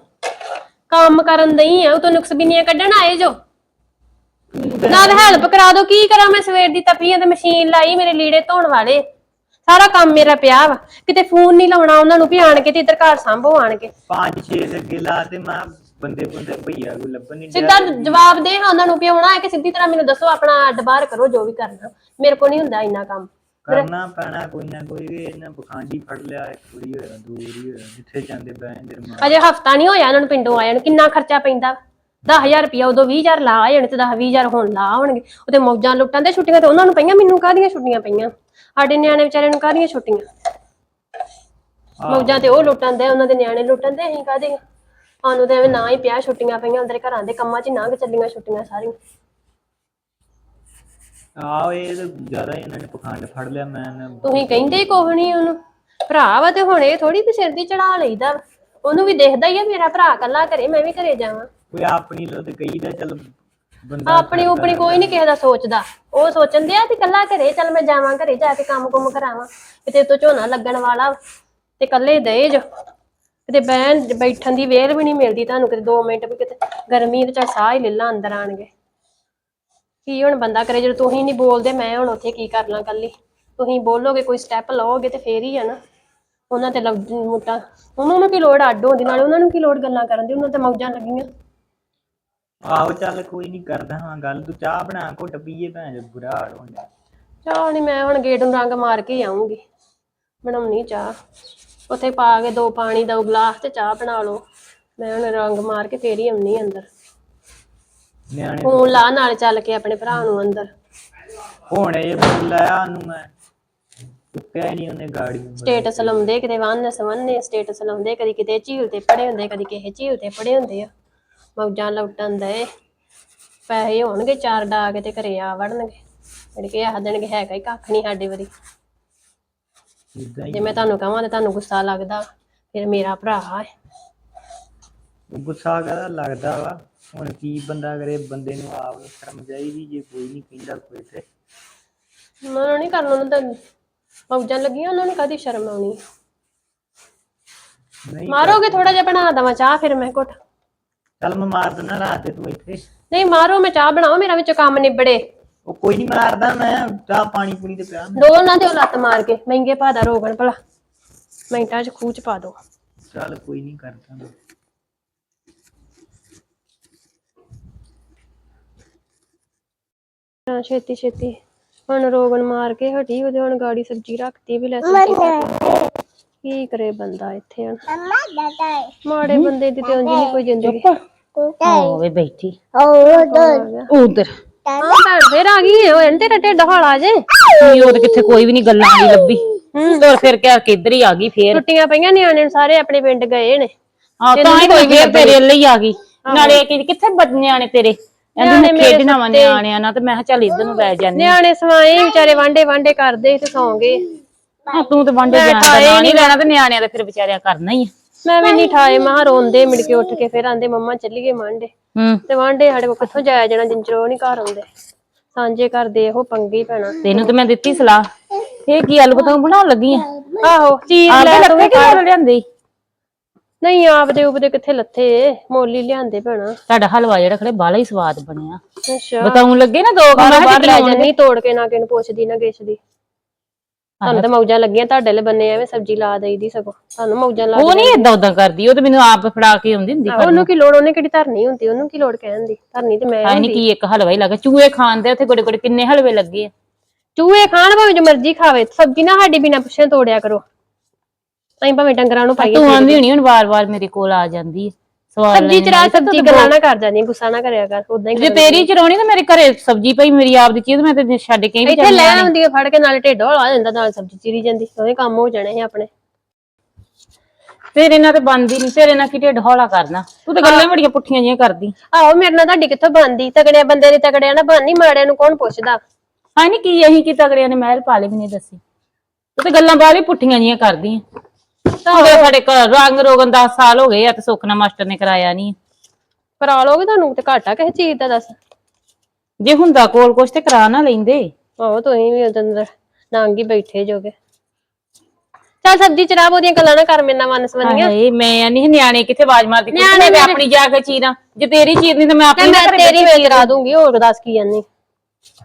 ਕੰਮ ਕਰਨ ਦਈ ਆ ਉਹ ਤੋਂ ਨੁਕਸ ਬਿਨੀਆਂ ਕੱਢਣ ਆਏ ਜੋ। ਨਾਲ ਹੈਲਪ ਕਰਾ ਦੋ ਕੀ ਕਰਾਂ ਮੈਂ ਸਵੇਰ ਦੀ ਤਪੀ ਆ ਤੇ ਮਸ਼ੀਨ ਲਾਈ ਮੇਰੇ ਲੀੜੇ ਧੋਣ ਵਾਲੇ। ਸਾਰਾ ਕੰਮ ਮੇਰਾ ਪਿਆ ਵਾ। ਕਿਤੇ ਫੋਨ ਨਹੀਂ ਲਾਉਣਾ ਉਹਨਾਂ ਨੂੰ ਵੀ ਆਣ ਕੇ ਤੇ ਇੱਧਰ ਘਰ ਸੰਭੋ ਆਣ ਕੇ। ਪੰਜ ਛੇ ਲੱਗੇ ਲਾ ਤੇ ਮੈਂ ਬੰਦੇ ਬੰਦੇ ਭਈਆ ਕੋ ਲੱਭਣ ਨਹੀਂ ਸਿੱਧਾ ਜਵਾਬ ਦੇ ਹਾਂ ਉਹਨਾਂ ਨੂੰ ਵੀ ਆਉਣਾ ਹੈ ਕਿ ਸਿੱਧੀ ਤਰ੍ਹਾਂ ਮੈਨੂੰ ਦੱਸੋ ਆਪਣਾ ਅੱਡ ਬਾਹਰ ਕਰੋ ਜੋ ਵੀ ਕਰਨਾ। ਮੇਰੇ ਕੋਲ ਨਹੀਂ ਹੁੰਦਾ ਇੰਨਾ ਕੰਮ। ਕਰਨਾ ਪੈਣਾ ਕੋਈ ਨਾ ਕੋਈ ਵੀ ਇਹਨਾਂ ਪਖੰਡੀ ਫੜ ਲਿਆ ਇੱਕ ਕੁੜੀ ਹੋਇਆ ਦੂਰੀ ਹੋਇਆ ਜਿੱਥੇ ਜਾਂਦੇ ਦੇ ਮਾਰ ਅਜੇ ਹਫਤਾ ਨਹੀਂ ਹੋਇਆ ਉਹਨਾਂ ਨੂੰ ਪਿੰਡੋਂ ਆਇਆ ਨੂੰ ਕਿੰਨਾ ਖਰਚਾ ਪੈਂਦਾ 10000 ਰੁਪਇਆ ਉਦੋਂ 20000 ਲਾ ਆਏ ਤੇ 10 20000 ਹੁਣ ਲਾ ਆਉਣਗੇ। ਉਹਦੇ ਮੌਜਾਂ ਲੁੱਟਾਂ ਦੇ ਛੁੱਟੀਆਂ ਤੇ ਉਹਨਾਂ ਨੂੰ ਪਈਆਂ? ਮੈਨੂੰ ਕਾਹਦੀਆਂ ਛੁੱਟੀਆਂ ਪਈਆਂ? ਸਾਡੇ ਨਿਆਣੇ ਵਿਚਾਰੇ ਨੂੰ ਕਾਹਦੀਆਂ ਛੁੱਟੀਆਂ? ਮੌਜਾਂ ਤੇ ਉਹ ਲੁੱਟਣ ਦੇ ਉਹਨਾਂ ਦੇ ਨਿਆਣੇ ਲੁੱਟਣ ਦੇ ਅਸੀਂ ਕਾਹਦੀਆਂ ਸਾਨੂੰ ਤੇ ਐਵੇਂ ਨਾ ਹੀ ਪਿਆ ਛੁੱਟੀਆਂ ਪਈਆਂ ਅੰਦਰ ਘਰਾਂ ਦੇ ਕੰਮਾਂ 'ਚ ਹੀ ਲੰਘ ਚੱਲੀਆਂ ਛੁੱਟੀਆਂ ਸਾਰੀਆਂ। ਆਹ ਇਹ ਤਾਂ ਜ਼ਿਆਦਾ ਹੀ ਇਹਨਾਂ ਨੇ ਪਖੰਡ ਫੜ ਲਿਆ ਮੈਂ ਨਾ- ਤੁਸੀਂ ਕਹਿੰਦੇ ਕੁਛ ਨਹੀਂ ਉਹਨੂੰ। ਭਰਾ ਵਾ ਤੇ ਹੁਣ ਇਹ ਥੋੜੀ ਵੀ ਸਿਰ ਦੀ ਚੜਾ ਲਈਦਾ ਵਾ। ਉਹਨੂੰ ਵੀ ਦੇਖਦਾ ਹੀ ਆ ਮੇਰਾ ਭਰਾ ਕੱਲਾ ਘਰੇ ਮੈਂ ਵੀ ਘਰੇ ਜਾਵਾਂ। ਕੋਈ ਆਪਣੀ ਲੋ ਤੇ ਕਹੀਦਾ ਚੱਲ ਬੰਦਾ ਆਪਣੀ ਉਪਣੀ ਕੋਈ ਨਹੀਂ ਕਿਸੇ ਦਾ ਸੋਚਦਾ। ਉਹ ਸੋਚਣ ਦਿਆ ਵੀ ਕੱਲਾ ਘਰੇ ਚੱਲ ਮੈਂ ਜਾਵਾਂ ਘਰੇ ਜਾ ਕੇ ਕੰਮ ਕੁਮ ਕਰਾਵਾਂ। ਕਿਤੇ ਤੋਂ ਝੋਨਾ ਲੱਗਣ ਵਾਲਾ ਤੇ ਕੱਲੇ ਦੇ ਜੋ। ਕਿਤੇ ਬੈਣ ਬੈਠਣ ਦੀ ਵੇਲ ਵੀ ਨਹੀਂ ਮਿਲਦੀ ਤੁਹਾਨੂੰ ਕਿਤੇ 2 ਮਿੰਟ ਵੀ ਕਿਤੇ ਗਰਮੀ ਤੇ ਚਾ ਸਾਹ ਹੀ ਲੈ ਲਾ ਅੰਦਰ ਆਣਗੇ। ਕੀ ਹੁਣ ਬੰਦਾ ਕਰੇ ਜਦੋਂ ਤੁਸੀਂ ਨਹੀਂ ਬੋਲਦੇ ਮੈਂ ਹੁਣ ਉੱਥੇ ਕੀ ਕਰ ਲਾਂ ਕੱਲੀ। ਤੁਸੀਂ ਬੋਲੋਗੇ ਕੋਈ ਸਟੈਪ ਲਓਗੇ ਤੇ ਫੇਰ ਹੀ ਆ ਨਾ। ਉਹਨਾਂ ਤੇ ਲੱਗ ਮੁੱਟਾ ਉਹਨਾਂ ਨੂੰ ਕੀ ਲੋੜ ਅੱਡ ਹੁੰਦੀ ਨਾਲੇ ਉਹਨਾਂ ਨੂੰ ਕੀ ਲੋੜ ਗੱਲਾਂ ਕਰਨ ਦੀ ਉਹਨਾਂ ਤੇ ਮੌਜਾਂ ਲੱਗੀਆਂ। ਆਹੋ ਚੱਲ ਕੋਈ ਨਹੀਂ ਕਰਦਾ ਹਾਂ ਗੱਲ ਤੂੰ ਚਾਹ ਬਣਾ ਘੁੱਟ ਪੀਏ ਭੈਣ ਚੋਦ ਬੁਰਾ ਹਾਲ ਹੁੰਦਾ ਚਾਹ ਨਹੀਂ ਮੈਂ ਹੁਣ ਗੇਟ ਨੂੰ ਰੰਗ ਮਾਰ ਕੇ ਹੀ ਆਉਂਗੀ ਬਣਾਉਣੀ ਚਾਹ। ਉੱਥੇ ਪਾ ਕੇ ਦੋ ਪਾਣੀ ਦਾ ਗਲਾਸ ਤੇ ਚਾਹ ਬਣਾ ਲਓ ਮੈਂ ਹੁਣ ਰੰਗ ਮਾਰ ਕੇ ਫੇਰ ਹੀ ਆਉਣੀ ਅੰਦਰ। ਨਿਆਣੇ ਫੋਨ ਲਾ ਨਾਲ ਚੱਲ ਕੇ ਆਪਣੇ ਭਰਾ ਨੂੰ ਅੰਦਰ। ਹੁਣ ਇਹ ਬੁਲਾਇਆ ਨੂੰ ਮੈਂ ਚੁੱਕਿਆ ਨਹੀਂ ਉਹਨੇ ਗਾੜੀ ਨੂੰ। ਸਟੇਟਸ ਲਾਉਂਦੇ ਕਿਤੇ ਵੰਨ ਸਵੰਨੇ ਸਟੇਟਸ ਲਾਉਂਦੇ ਕਦੀ ਕਿਤੇ ਝੀਲ ਤੇ ਪੜੇ ਹੁੰਦੇ ਕਦੀ ਕਿਸੇ ਝੀਲ ਤੇ ਪੜੇ ਹੁੰਦੇ ਆ। ਮੌਜਾਂ ਲੁੱਟਣ ਦੇ। ਪੈਸੇ ਹੋਣਗੇ ਚਾਰ ਡਾ ਕੇ ਤੇ ਘਰੇ ਆ ਵੜਨਗੇ। ਜਿਹੜੇ ਕਿ ਆਖ ਦੇਣਗੇ ਹੈਗਾ ਹੀ ਕੱਖ ਨਹੀਂ ਸਾਡੇ ਵਾਰੀ। ਹੀ ਜੇ ਮੈਂ ਤੁਹਾਨੂੰ ਕਹਾਂ ਤੇ ਤੁਹਾਨੂੰ ਗੁੱਸਾ ਲੱਗਦਾ ਫਿਰ ਮੇਰਾ ਭਰਾ ਹੈ। ਗੁੱਸਾ ਕਹਦਾ ਲੱਗਦਾ ਵਾ ਹੁਣ ਕੀ ਬੰਦਾ ਕਰੇ ਬੰਦੇ ਨੂੰ ਆਪ ਸ਼ਰਮ ਚਾਹੀਦੀ ਜੇ ਕੋਈ ਨਹੀਂ ਕਹਿੰਦਾ ਕੋਈ ਤੇ। ਉਹਨਾਂ ਨੂੰ ਨਹੀਂ ਕਰਨਾ ਉਹਨਾਂ ਦਾ ਮੌਜਾਂ ਲੱਗੀਆਂ ਉਹਨਾਂ ਨੂੰ ਕਾਦੀ ਸ਼ਰਮ ਆਉਣੀ। ਨਹੀਂ ਮਾਰੋਗੇ ਥੋੜਾ ਜਿਹਾ ਬਣਾ ਦਵਾਂ ਚਾਹ ਫਿਰ ਮੈਂ ਘੁੱਟ। ਚੱਲ ਮੈਂ ਮਾਰ ਦਿੰਦਾ ਰਾਤ ਤੇ ਤੂੰ ਇੱਥੇ। ਨਹੀਂ ਮਾਰੋ ਮੈਂ ਚਾਹ ਬਣਾਓ ਮੇਰਾ ਵਿੱਚ ਕੰਮ ਨਿਬੜੇ। ਉਹ ਕੋਈ ਨਹੀਂ ਮਾਰਦਾ ਮੈਂ ਚਾਹ ਪਾਣੀ ਪੂਣੀ ਤੇ ਪਿਆ ਮੈਂ। ਦੋ ਨਾ ਦਿਓ ਲੱਤ ਮਾਰ ਕੇ ਮਹਿੰਗੇ ਭਾਅ ਦਾ ਰੋਗਣ ਭਲਾ। ਮਿੰਟਾਂ 'ਚ ਖੂਹ 'ਚ ਪਾ ਦੋ। ਚੱਲ ਕੋਈ ਨਹੀਂ ਕਰਦਾ ਮੈਂ। ਹਾਂ ਛੇਤੀ ਛੇਤੀ ਹੁਣ ਰੋਗਣ ਮਾਰ ਕੇ ਹਟੀ ਉਹਦੇ ਹੁਣ ਗਾੜੀ ਸਬਜ਼ੀ ਰੱਖਤੀ ਵੀ ਲੈ ਸਬਜ਼ੀ। ਕੱਟ। ਕੀ ਕਰੇ ਬੰਦਾ ਇੱਥੇ ਹੁਣ? ਮਾੜੇ ਬੰਦੇ ਦੀ ਤੇ ਉਂਝ ਨਹੀਂ ਕੋਈ ਜ਼ਿੰਦਗੀ। ਹੋਵੇ ਬੈਠੀ। ਉਧਰ। ਹਾਂ ਭੈਣ ਫੇਰ ਆ ਗਈ ਏ। ਓਏ ਤੇਰਾ ਢਿੱਡ ਹੌਲਾ ਜੇ। ਨਹੀਂ ਉਹ ਤੇ ਕਿੱਥੇ ਕੋਈ ਵੀ ਨਹੀਂ ਗੱਲਾਂ ਦੀ ਲੱਭੀ। ਤੁਰ ਫਿਰ ਕੇ ਕਿੱਧਰ ਹੀ ਆ ਗਈ ਫੇਰ। ਛੁੱਟੀਆਂ ਪਈਆਂ ਨਿਆਣੇ ਨੂੰ ਸਾਰੇ ਆਪਣੇ ਪਿੰਡ ਗਏ ਨੇ। ਹਾਂ ਤਾਂ ਹੀ ਕੋਈ ਫੇਰ ਤੇਰੇ ਲਈ ਆ ਗਈ। ਨਾਲੇ ਕਿ ਕਿੱਥੇ ਬੱਜ ਨਿਆਣੇ ਤੇਰੇ? ਮੈਂ ਮੇਰੇ ਖੇਡਣਾ ਵਾ। ਨਿਆਣਿਆਂ ਨਾਲ ਤੇ ਮੈਂ ਕਿਹਾ ਚੱਲ ਇੱਧਰ ਨੂੰ ਲੈ ਜਾਂਦੀ। ਨਿਆਣੇ ਸਵਾਏ ਵਿਚਾਰੇ ਵਾਂਡੇ ਵਾਂਡੇ ਕਰਦੇ ਤੇ ਸੌਂ ਗਏ। ਹਾਂ ਤੂੰ ਤੇ ਵਾਂਡੇ ਮੈਂ ਜਾਣ ਦਾ ਠਾਏ ਨਾਂ ਨਹੀਂ ਲੈਣਾ ਤੇ ਨਿਆਣਿਆਂ ਦਾ ਫਿਰ ਵਿਚਾਰਿਆਂ ਕਰਨਾ ਹੀ ਆ। ਮੈਂ ਵੀ ਨਹੀਂ ਠਾਏ ਮਾਂ ਰੋਂਦੇ ਮਿਲ ਕੇ ਉੱਠ ਕੇ ਫਿਰ ਆਂਦੇ ਮੰਮਾ ਚੱਲੀਏ ਵਾਂਡੇ ਹੂੰ। ਤੇ ਵਾਂਡੇ ਸਾਡੇ ਕੋਲ ਕਿੱਥੋਂ ਜਾਇਆ ਜਾਣਾ ਜਿੰਚਰ ਉਹ ਨਹੀਂ ਘਰ ਆਉਂਦੇ। ਸਾਂਝੇ ਕਰਦੇ ਇਹੋ ਪੰਗੇ ਹੀ ਪੈਣਾ। ਤੈਨੂੰ ਤੇ ਮੈਂ ਦਿੱਤੀ ਸਲਾਹ। ਇਹ ਕੀ ਆਲੂ ਬਤਾਉ ਬਣਾਉਣ ਲੱਗੀ ਆ? ਆਹੋ। ਚੀਜ਼ ਲੈ ਤੂੰ ਲੱਗੇ ਕਿ ਹੋਰ ਲਿਆਂਦੀ? ਨਹੀਂ ਆਪਦੇ ਉਪਦੇ ਕਿੱਥੇ ਲੱਥੇ? ਮੋਲੀ ਲਿਆਂਦੇ ਭੈਣਾ। ਤੁਹਾਡਾ ਹਲਵਾ ਜਿਹੜਾ ਖੜੇ ਬਾਲਾ ਹੀ ਸਵਾਦ ਬਣਿਆ। ਅੱਛਾ। ਬਤਾਉਣ ਲੱਗੇ ਨਾ ਦੋ ਗਾਣਾ ਬਾਹਰ ਲੈ ਜੰਨੀ ਤੋੜ ਕੇ ਨਾ ਕਿਨੂੰ ਪੁੱਛਦੀ ਨਾ ਗਿੱਛਦੀ ਤੁਹਾਨੂੰ ਤਾਂ ਮੌਜਾਂ ਲੱਗੀਆਂ ਤੁਹਾਡੇ ਲਈ ਬੰਨੇ ਐਵੇਂ ਸਬਜ਼ੀ ਲਾ ਦੇਈਦੀ ਸਗੋਂ। ਤੁਹਾਨੂੰ ਮੌਜਾਂ ਲੱਗ ਉਹ ਨਹੀਂ ਏਦਾਂ ਉਦਾਂ ਕਰਦੀ ਉਹ ਤੇ ਮੈਨੂੰ ਆਪ ਫੜਾ ਕੇ ਆਉਂਦੀ ਹੁੰਦੀ ਉਹਨੂੰ ਕੀ ਲੋੜ ਉਹਨੇ ਕਿਹੜੀ ਧਰਨੀ ਹੁੰਦੀ ਉਹਨੂੰ ਕੀ ਲੋੜ ਕਹਿਣ ਦੀ? ਧਰਨੀ ਤੇ ਮੈਂ ਨਹੀਂ ਕੀ ਇੱਕ ਹਲਵਾ ਹੀ ਲੱਗਾ ਚੂਹੇ ਖਾਣ ਦੇ ਉੱਥੇ ਗੋੜੇ ਗੋੜੇ ਕਿੰਨੇ ਹਲਵੇ ਲੱਗੇ ਆ। ਚੂਹੇ ਖਾਣ ਭਾਵੇਂ ਜੋ ਮਰਜ਼ੀ ਖਾਵੇ ਸਬਜ਼ੀ ਨਾ ਸਾਡੀ ਬਿਨਾ ਪੁੱਛੇ ਤੋੜਿਆ ਕਰੋ। ਅਸੀਂ ਭਾਵੇਂ ਡੰਗਰਾਂ ਨੂੰ ਪਾਈਏ ਤੂੰ ਆਂਦੀ ਹੋਣੀ ਹੁਣ ਵਾਰ-ਵਾਰ ਮੇਰੇ ਕੋਲ ਆ ਜਾਂਦੀ ਹੈ ਸਬਜ਼ੀ ਚ ਰਾਤ ਸਬਜ਼ੀ ਗੱਲਾਂ ਨਾ ਕਰ ਜਾਂਦੀ ਗੁੱਸਾ ਨਾ ਕਰਿਆ ਕਰ ਉਦਾਂ ਹੀ ਜੇ ਤੇਰੀ ਚਰਾਉਣੀ ਤਾਂ ਮੇਰੇ ਘਰੇ ਸਬਜ਼ੀ ਪਈ ਮੇਰੀ ਆਪ ਦੀ ਚੀਜ਼ ਮੈਂ ਤੇ ਛੱਡ ਕੇ ਵੀ ਇੱਥੇ ਲੈ ਆਉਂਦੀ ਆ ਫੜ ਕੇ ਨਾਲੇ ਢਿੱਡ ਹੌਲਾ ਹੋ ਜਾਂਦਾ ਨਾਲ ਸਬਜ਼ੀ ਚੀਰੀ ਜਾਂਦੀ ਉਹਦੇ ਕੰਮ ਹੋ ਜਾਣੇ ਸੀ ਆਪਣੇ। ਤੇਰੇ ਨਾਲ ਤੇ ਬੰਦੀ ਨਹੀਂ ਤੇਰੇ ਨਾਲ ਕੀ ਢਿੱਡ ਹੌਲਾ ਕਰਨਾ? ਤੂੰ ਤਾਂ ਗੱਲਾਂ ਬੜੀਆਂ ਪੁੱਠੀਆਂ ਜਿਹੀਆਂ ਕਰਦੀ। ਆਹੋ ਮੇਰੇ ਨਾਲ ਤੁਹਾਡੀ ਕਿੱਥੋਂ ਬਣਦੀ? ਤਗੜਿਆ ਬੰਦੇ ਦੀ ਤਗੜਿਆ ਨਾ ਬਣਨੀ ਮਾੜਿਆਂ ਨੂੰ ਕੌਣ ਪੁੱਛਦਾ? ਹਾਂ ਨਹੀਂ ਕੀ ਅਹੀਂ ਕੀ ਤਗੜਿਆਂ ਨੇ ਮਹਿਲ ਪਾਲੇ ਵੀ ਨਹੀਂ ਦੱਸੀ। ਤੂੰ ਤਾਂ ਗੱਲਾਂ ਬਾਹਲੀ ਪੁੱਠੀਆਂ ਜਿਹੀਆਂ ਕਰਦੀ ਆ ਉਹਦੇ ਸਾਡੇ ਘਰ ਰੰਗ ਰੋਗਨ 10 ਸਾਲ ਹੋ ਗਏ ਆ ਤੇ ਸੁਖਨਾ ਮਾਸਟਰ ਨੇ ਕਰਾਇਆ ਨਹੀਂ ਕਰਾ ਲੋਗੇ ਤੁਹਾਨੂੰ ਤੇ ਘਾਟਾ ਕਿਸੇ ਚੀਜ਼ ਦਾ ਦੱਸ। ਜੇ ਹੁੰਦਾ ਕੋਲ ਕੁਛ ਤੇ ਕਰਾ ਨਾ ਲੈਂਦੇ। ਆਹੋ ਤੁਸੀਂ ਵੀ ਉਹਦੇ ਅੰਦਰ ਨਾਂਗੀ ਬੈਠੇ ਜੋਗੇ। ਚੱਲ ਸਬਜ਼ੀ ਚਰਾਬ ਉਹਦੀਆਂ ਗੱਲਾਂ ਨਾ ਕਰ ਮੇਰੇ ਨਾਲ ਮਨ ਸਵੰਨੀਆਂ ਹਾਏ ਮੈਂ ਨਹੀਂ ਨਿਆਣੇ ਕਿੱਥੇ ਆਵਾਜ਼ ਮਾਰਦੀ। ਕੁਛ ਨਿਆਣੇ ਮੈਂ ਆਪਣੀ ਜਾ ਕੇ ਚੀਰਾਂ। ਜੇ ਤੇਰੀ ਚੀਰ ਨਹੀਂ ਤਾਂ ਮੈਂ ਤੇ ਆਪਣੀ ਨਾ ਮੈਂ ਘਰੇ ਤੇਰੀ ਵੇਚ ਕਰਾ ਦੂੰਗੀ ਹੋਰ ਦੱਸ ਕੀ ਜਾਨੀ